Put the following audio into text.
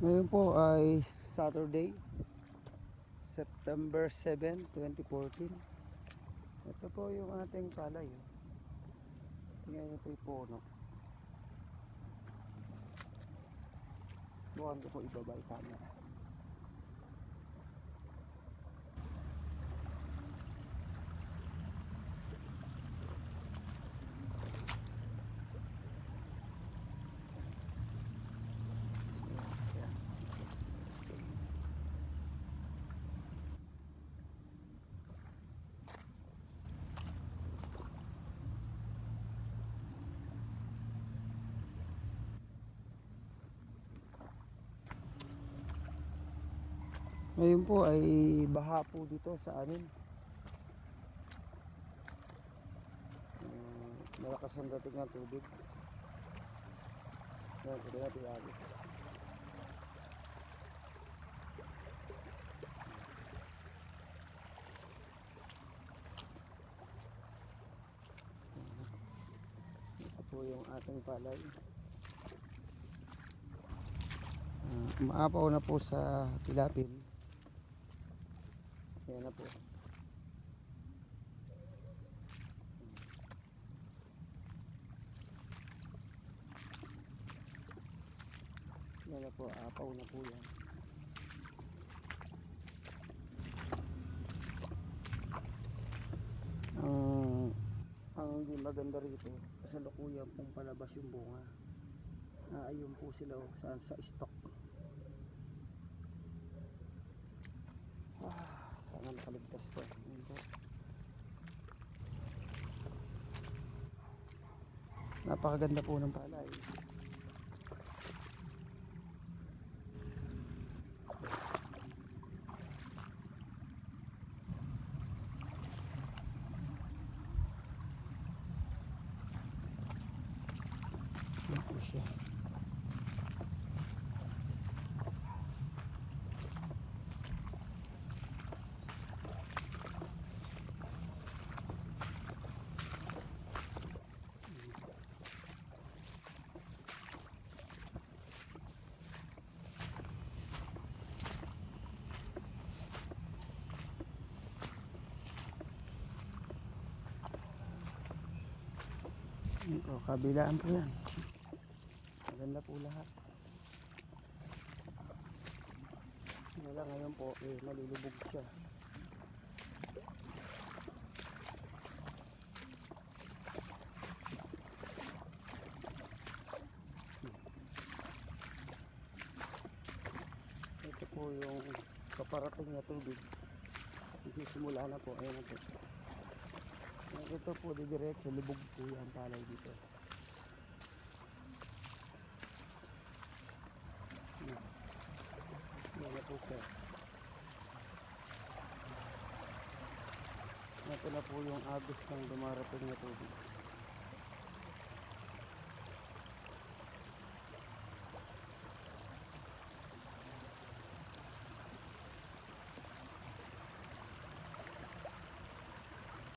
Ngayon po ay Saturday, September 7, 2014. Ito po yung ating palay. oh. Tingnan niyo po yung puno. Bukan ko po ibaba yung camera. Ayan. Ngayon po ay baha po dito sa amin. Uh, malakas ang dating ng tubig. Ayan, pwede natin agad. Ito po yung ating palay. Uh, maapaw na po sa pilapil. Ayan na po. Yan na po, apaw na po yan. Ang ang hindi maganda rito, sa lukuyan pong palabas yung bunga. Ah, ayun po sila oh, sa, sa stock. Ah, sana nakaligtas to. Yun po. Napakaganda po ng palay. Yan po siya. Po, kabilaan po yan. Maganda po lahat. Wala ngayon po, eh, malulubog siya. Ito po yung kaparating na tubig. Hindi simula na po, ayan po. Ito po, didiretso, lubog po yan palay dito. Na po siya. Ito na po yung agos ng dumarating na tubig.